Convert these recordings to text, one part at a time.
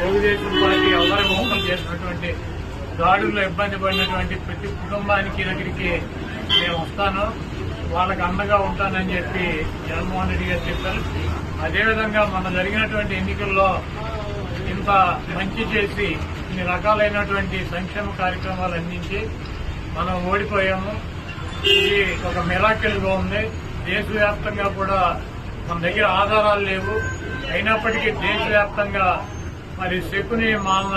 Telugu Desam party ఎవరి మోసం చేసినటువంటి దాడుల్లో ఇబ్బంది పడినటువంటి ప్రతి కుటుంబానికి దగ్గరికి నేను వస్తాను. వాళ్ళకి అండగా ఉంటానని చెప్పి జగన్మోహన్ రెడ్డి గారు చెప్పారు. అదేవిధంగా మన జరిగినటువంటి ఎన్నికల్లో ఇంత మంచి చేసి ఇన్ని రకాలైనటువంటి సంక్షేమ కార్యక్రమాలు అందించి మనం ఓడిపోయాము. ఇది ఒక మిరాకిల్గా ఉంది. దేశవ్యాప్తంగా కూడా మన దగ్గర ఆధారాలు లేవు. అయినప్పటికీ దేశవ్యాప్తంగా మరి శకుని మామ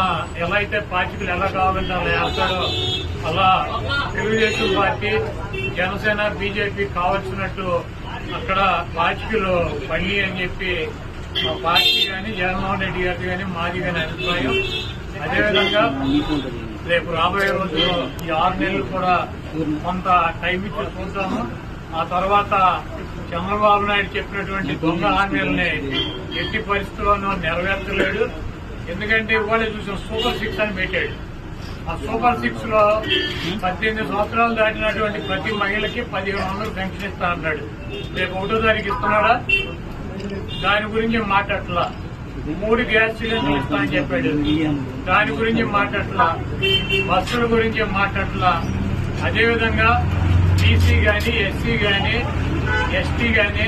ఎలా అయితే పార్టీలు ఎలా కావాలంటే అలా వేస్తాడో అలా తెలుగుదేశం పార్టీ జనసేన బీజేపీ కావాల్సినట్టు అక్కడ పార్టీలు పండి అని చెప్పి మా పార్టీ కానీ జగన్మోహన్ రెడ్డి గారి కానీ మాది కానీ అభిప్రాయం. అదేవిధంగా రేపు రాబోయే రోజుల్లో ఈ ఆరు నెలలు కూడా కొంత టైం ఇచ్చి చూద్దాము. ఆ తర్వాత చంద్రబాబు నాయుడు చెప్పినటువంటి దొంగ హామీలని ఎట్టి పరిస్థితుల్లోనూ నెరవేర్చలేడు. ఎందుకంటే ఇవాళ చూసిన సూపర్ సిక్స్ అని పెట్టాడు. ఆ సూపర్ సిక్స్లో పద్దెనిమిది సంవత్సరాలు దాటినటువంటి ప్రతి మహిళకి పదిహేను వందలు పెన్షన్ ఇస్తా అన్నాడు. రేపు ఒకటో తారీఖు ఇస్తున్నాడా? దాని గురించి మాట్లాడలా మూడు గ్యాస్ సిలిండర్లు ఇస్తా అని చెప్పాడు. దాని గురించి మాట్లాడలా బస్సుల గురించి మాట్లాడలా అదేవిధంగా బీసీ గాని ఎస్సీ గాని ఎస్టీ గాని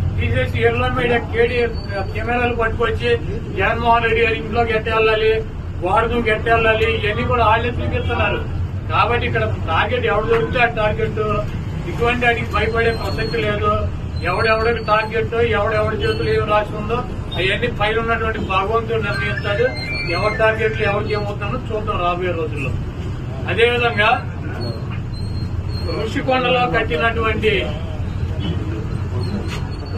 తీసేసి ఎల్లో మీడియా కేడీ కెమెరాలు పట్టుకొచ్చి జగన్మోహన్ రెడ్డి గారి ఇంట్లోకి ఎట్టెళ్ళాలి వాడుకు ఎట్టెళ్ళాలి ఇవన్నీ కూడా వాళ్ళే చూపిస్తున్నారు కాబట్టి ఇక్కడ టార్గెట్ ఎవడు దొరికితే ఆ టార్గెట్. ఇటువంటి వాటికి భయపడే ప్రసక్తి లేదు. ఎవడెవడికి టార్గెట్ ఎవడెవడి చేతులు ఏమి రాసి ఉందో అవన్నీ పైన ఉన్నటువంటి భగవంతుడు నిర్ణయిస్తాడు. ఎవరి టార్గెట్లు ఎవరికి ఏమవుతుందో చూద్దాం రాబోయే రోజుల్లో. అదేవిధంగా ఋషికొండలో కట్టినటువంటి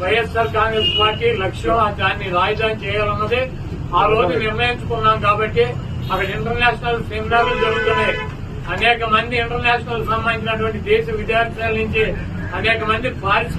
వైఎస్ఆర్ కాంగ్రెస్ పార్టీ లక్ష్యం దాన్ని రాజధాని చేయాలన్నది ఆ రోజు నిర్ణయించుకున్నాం కాబట్టి అక్కడ ఇంటర్నేషనల్ సెమినార్లు జరుగుతున్నాయి. అనేక మంది ఇంటర్నేషనల్ సంబంధించినటువంటి దేశ విద్యార్థుల నుంచి అనేక మంది పారిశ్రామిక